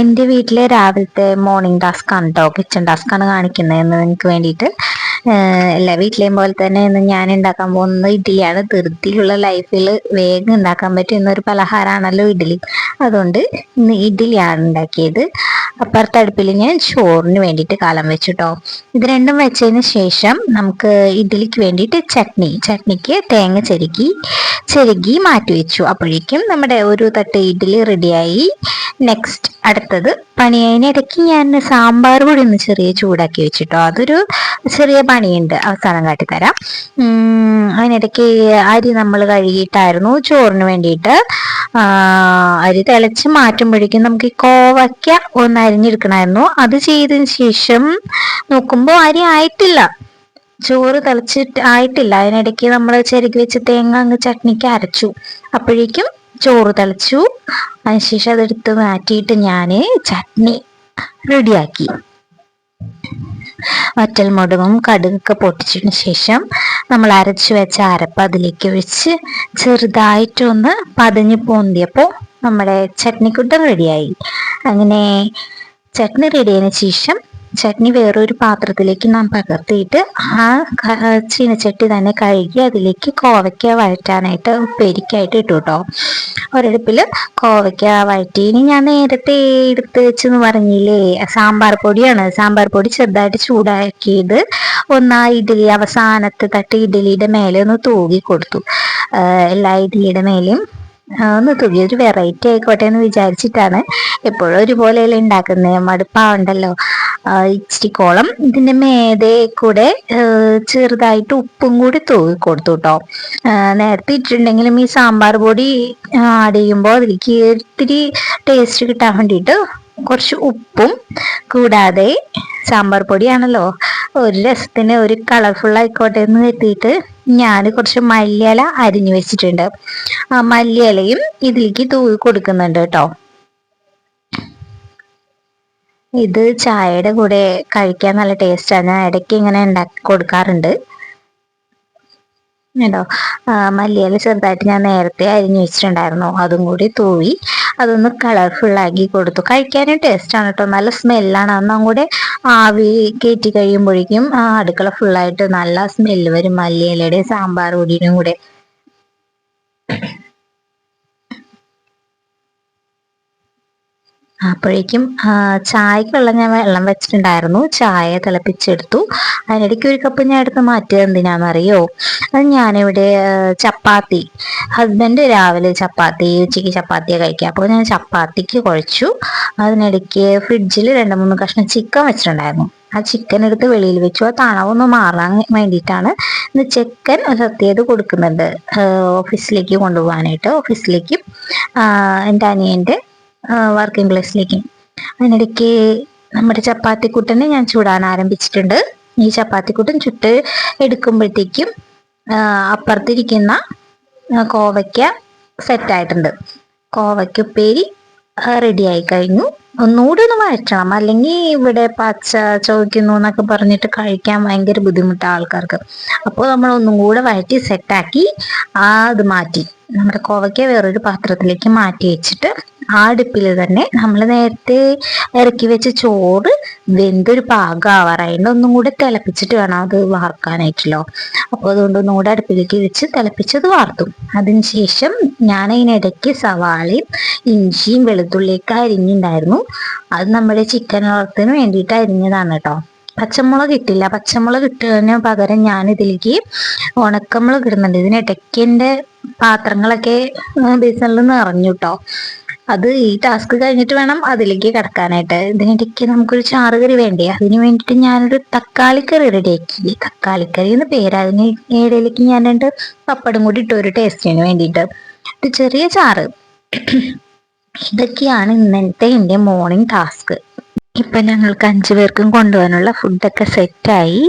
എന്റെ വീട്ടിലെ രാവിലത്തെ മോർണിംഗ് ടാസ്ക് ആണ് കേട്ടോ കിച്ചൺ ടാസ്ക് ആണ് കാണിക്കുന്നതെന്ന് നിങ്ങൾക്ക് വേണ്ടിയിട്ട് എല്ലാ വീട്ടിലെയും പോലെ തന്നെ ഇന്ന് ഞാൻ ഉണ്ടാക്കാൻ പോകുന്നത് ഇഡ്ഡലിയാണ്. ധൃതിയുള്ള ലൈഫിൽ വേഗം ഉണ്ടാക്കാൻ പറ്റുന്ന ഒരു പലഹാരമാണല്ലോ ഇഡ്ഡലി. അതുകൊണ്ട് ഇന്ന് ഇഡ്ഡലിയാണ് ഉണ്ടാക്കിയത് അപ്പുറത്തെ അടുപ്പിൽ ഞാൻ ചോറിന് വേണ്ടിയിട്ട് കാലം വെച്ചിട്ടോ. ഇത് രണ്ടും വെച്ചതിന് ശേഷം നമുക്ക് ഇഡ്ഡലിക്ക് വേണ്ടിയിട്ട് ചട്നി. ചട്നിക്ക് തേങ്ങ ചെരുക്കി ചെരുകി മാറ്റി വെച്ചു. അപ്പോഴേക്കും നമ്മുടെ ഒരു തട്ട് ഇഡ്ഡലി റെഡിയായി നെക്സ്റ്റ് അടുത്തത് പണിയതിനിടയ്ക്ക് ഞാൻ സാമ്പാർ പൊടി ഒന്ന് ചെറിയ ചൂടാക്കി വെച്ചിട്ടോ. അതൊരു ചെറിയ പണിയുണ്ട്. അവസാനം കാട്ടിത്തരാം. അതിനിടയ്ക്ക് അരി നമ്മൾ കഴുകിയിട്ടായിരുന്നു. ചോറിന് വേണ്ടിയിട്ട് അരി തിളച്ച് മാറ്റുമ്പോഴേക്കും നമുക്ക് ഈ കോവയ്ക്ക ഒന്ന് അരിഞ്ഞെടുക്കണമായിരുന്നു. അത് ചെയ്തതിന് ശേഷം നോക്കുമ്പോൾ അരി ആയിട്ടില്ല. ചോറ് തിളച്ചിട്ട് ആയിട്ടില്ല. അതിനിടയ്ക്ക് നമ്മൾ ചെരുക്കി വെച്ച് തേങ്ങ അങ്ങ് ചട്നിക്ക് അരച്ചു. അപ്പോഴേക്കും ചോറ് തിളച്ചു. അതിനുശേഷം അതെടുത്ത് മാറ്റിയിട്ട് ഞാൻ ചട്നി റെഡിയാക്കി. വറ്റൽമുളകും കടുകൊക്കെ പൊട്ടിച്ചതിന് ശേഷം നമ്മൾ അരച്ചു വെച്ച അരപ്പ് അതിലേക്ക് ഒഴിച്ച് ചെറുതായിട്ടൊന്ന് പതിഞ്ഞു പോന്തിയപ്പോൾ നമ്മുടെ ചട്നിക്കുട്ടം റെഡിയായി അങ്ങനെ ചട്നി റെഡിയായതിനു ശേഷം ചട്നി വേറൊരു പാത്രത്തിലേക്ക് നാം പകർത്തിയിട്ട് ആ ചീനച്ചട്ടി തന്നെ കഴുകി അതിലേക്ക് കോവയ്ക്ക വഴറ്റാനായിട്ട് ഉപ്പേരിക്കായിട്ട് ഇട്ടു കേട്ടോ ഒരടുപ്പിൽ കോവയ്ക്ക വഴറ്റി. ഇനി ഞാൻ നേരത്തെ എടുത്ത് വെച്ചെന്ന് പറഞ്ഞില്ലേ സാമ്പാർ പൊടിയാണ്. സാമ്പാർ പൊടി ചെറുതായിട്ട് ചൂടാക്കിയത് ഒന്ന് ആ ഇഡ്ഡലി അവസാനത്തെ തട്ട് ഇഡ്ഡലിയുടെ മേലെ ഒന്ന് തൂകി കൊടുത്തു. എല്ലാ ഇഡ്ഡലിയുടെ മേലെയും ഒന്ന് തുകി. ഒരു വെറൈറ്റി ആയിക്കോട്ടെ എന്ന് വിചാരിച്ചിട്ടാണ് എപ്പോഴും ഒരുപോലെയല്ലേ ഉണ്ടാക്കുന്നത് മടുപ്പാവുണ്ടല്ലോ. ഇച്ചിരി കോളം. ഇതിന്റെ മേതെ കൂടെ ചെറുതായിട്ട് ഉപ്പും കൂടി തൂവി കൊടുത്തു കേട്ടോ നേരത്തെ ഇട്ടിട്ടുണ്ടെങ്കിലും ഈ സാമ്പാർ പൊടി ആഡ് ചെയ്യുമ്പോൾ അതിലേക്ക് ഒത്തിരി ടേസ്റ്റ് കിട്ടാൻ വേണ്ടിയിട്ട് കുറച്ച് ഉപ്പും കൂടാതെ സാമ്പാർ പൊടിയാണല്ലോ. ഒരു രസത്തിന് ഒരു കളർഫുൾ ആയിക്കോട്ടെ എന്ന് കരുതിയിട്ട് ഞാൻ കുറച്ച് മല്ലിയില അരിഞ്ഞു വെച്ചിട്ടുണ്ട്. ആ മല്ലിയിലയും ഇതിലേക്ക് തൂവി കൊടുക്കുന്നുണ്ട് കേട്ടോ. ഇത് ചായയുടെ കൂടെ കഴിക്കാൻ നല്ല ടേസ്റ്റാണ് ഞാൻ ഇടയ്ക്ക് ഇങ്ങനെ ഉണ്ടാക്കി കൊടുക്കാറുണ്ട്. കേട്ടോ മല്ലിയില ചെറുതായിട്ട് ഞാൻ നേരത്തെ അരിഞ്ഞു വെച്ചിട്ടുണ്ടായിരുന്നു. അതും കൂടി തൂവി അതൊന്ന് ആക്കി കൊടുത്തു. കഴിക്കാനും ടേസ്റ്റാണ് കേട്ടോ നല്ല സ്മെല്ലാണ് അന്നും കൂടെ ആവി കയറ്റി കഴിയുമ്പോഴേക്കും അടുക്കള ഫുള്ളായിട്ട് നല്ല സ്മെല്ല് വരും. മല്ലിയിലയുടെ സാമ്പാർ പൊടിയിലും കൂടെ. അപ്പോഴേക്കും ചായക്കുള്ള ഞാൻ വെള്ളം വെച്ചിട്ടുണ്ടായിരുന്നു. ചായ തിളപ്പിച്ചെടുത്തു. അതിനിടയ്ക്ക് ഒരു കപ്പ് ഞാൻ എടുത്ത് മാറ്റിയത് എന്തിനാണെന്നറിയോ അത് ഞാനിവിടെ ചപ്പാത്തി. ഹസ്ബൻഡ് രാവിലെ ചപ്പാത്തി ഉച്ചയ്ക്ക് ചപ്പാത്തിയെ കഴിക്കുക. അപ്പോൾ ഞാൻ ചപ്പാത്തിക്ക് കുഴച്ചു. അതിനിടയ്ക്ക് ഫ്രിഡ്ജിൽ രണ്ട് മൂന്ന് കഷ്ണം ചിക്കൻ വെച്ചിട്ടുണ്ടായിരുന്നു. ആ ചിക്കൻ എടുത്ത് വെളിയിൽ വെച്ചു. ആ തണവൊന്ന് മാറാൻ വേണ്ടിയിട്ടാണ് ഇന്ന് ചിക്കൻ സത്യത് കൊടുക്കുന്നുണ്ട്. ഓഫീസിലേക്ക് കൊണ്ടുപോകാനായിട്ട്. ഓഫീസിലേക്ക് എന്റെ അനിയന്റെ വർക്കിംഗ് ഗ്ലാസ്സിലേക്ക് അതിനിടയ്ക്ക് നമ്മുടെ ചപ്പാത്തിക്കുട്ടനെ ഞാൻ ചൂടാൻ ആരംഭിച്ചിട്ടുണ്ട്. ഈ ചപ്പാത്തിക്കുട്ടൻ ചുട്ട് എടുക്കുമ്പോഴത്തേക്കും അപ്പുറത്തിരിക്കുന്ന കോവയ്ക്ക സെറ്റായിട്ടുണ്ട് കോവയ്ക്ക ഉപ്പേരി റെഡി ആയി കഴിഞ്ഞു. ഒന്നുകൂടി ഒന്ന് വഴറ്റണം. അല്ലെങ്കിൽ ഇവിടെ പച്ച ചോദിക്കുന്നു എന്നൊക്കെ പറഞ്ഞിട്ട് കഴിക്കാൻ ഭയങ്കര ബുദ്ധിമുട്ടാണ് ആൾക്കാർക്ക്. അപ്പോൾ നമ്മൾ ഒന്നും കൂടെ വഴറ്റി സെറ്റാക്കി ഇത് മാറ്റി. നമ്മുടെ കോവയ്ക്ക വേറൊരു പാത്രത്തിലേക്ക് മാറ്റി വെച്ചിട്ട് ആ അടുപ്പിൽ തന്നെ നമ്മൾ നേരത്തെ ഇറക്കി വെച്ച ചോറ് വെന്തൊരു പാകമാവാറായിട്ട് ഒന്നും കൂടെ തിളപ്പിച്ചിട്ട് വേണം അത് വാർക്കാനായിട്ടല്ലോ അപ്പോൾ അതുകൊണ്ട് ഒന്നും കൂടെ അടുപ്പിലേക്ക് വെച്ച് തിളപ്പിച്ചത് വാർത്തു. അതിനുശേഷം ഞാൻ അതിനിടയ്ക്ക് സവാളയും ഇഞ്ചിയും വെളുത്തുള്ളിയൊക്കെ അരിഞ്ഞിട്ടുണ്ടായിരുന്നു അത് നമ്മുടെ ചിക്കൻ വളർത്തിന് വേണ്ടിയിട്ട് അരിഞ്ഞതാണ് കേട്ടോ പച്ചമുളക് കിട്ടില്ല പച്ചമുളക് ഇട്ടതിന് പകരം ഞാൻ ഇതിലേക്ക് ഉണക്കമുളക് ഇടുന്നുണ്ട്. ഇതിനിടയ്ക്ക് എന്റെ പാത്രങ്ങളൊക്കെ ബേസണിൽ നിറഞ്ഞു കേട്ടോ അത് ഈ ടാസ്ക് കഴിഞ്ഞിട്ട് വേണം അതിലേക്ക് കിടക്കാനായിട്ട്. ഇതിനിടയ്ക്ക് നമുക്കൊരു ചാറുകറി വേണ്ടേ? അതിന് വേണ്ടിയിട്ട് ഞാനൊരു തക്കാളിക്കറി റെഡിയാക്കി തക്കാളിക്കറി എന്ന് പേര്. അതിന് ഇടയിലേക്ക് ഞാൻ രണ്ട് പപ്പടം കൂടി ഇട്ടു. ഒരു ടേസ്റ്റിന് വേണ്ടിയിട്ട്. ഒരു ചെറിയ ചാറ്. ഇതൊക്കെയാണ് ഇന്നത്തെ എന്റെ മോർണിംഗ് ടാസ്ക് ഇപ്പൊ ഞങ്ങൾക്ക് അഞ്ചു പേർക്കും കൊണ്ടുപോകാനുള്ള ഫുഡൊക്കെ സെറ്റായി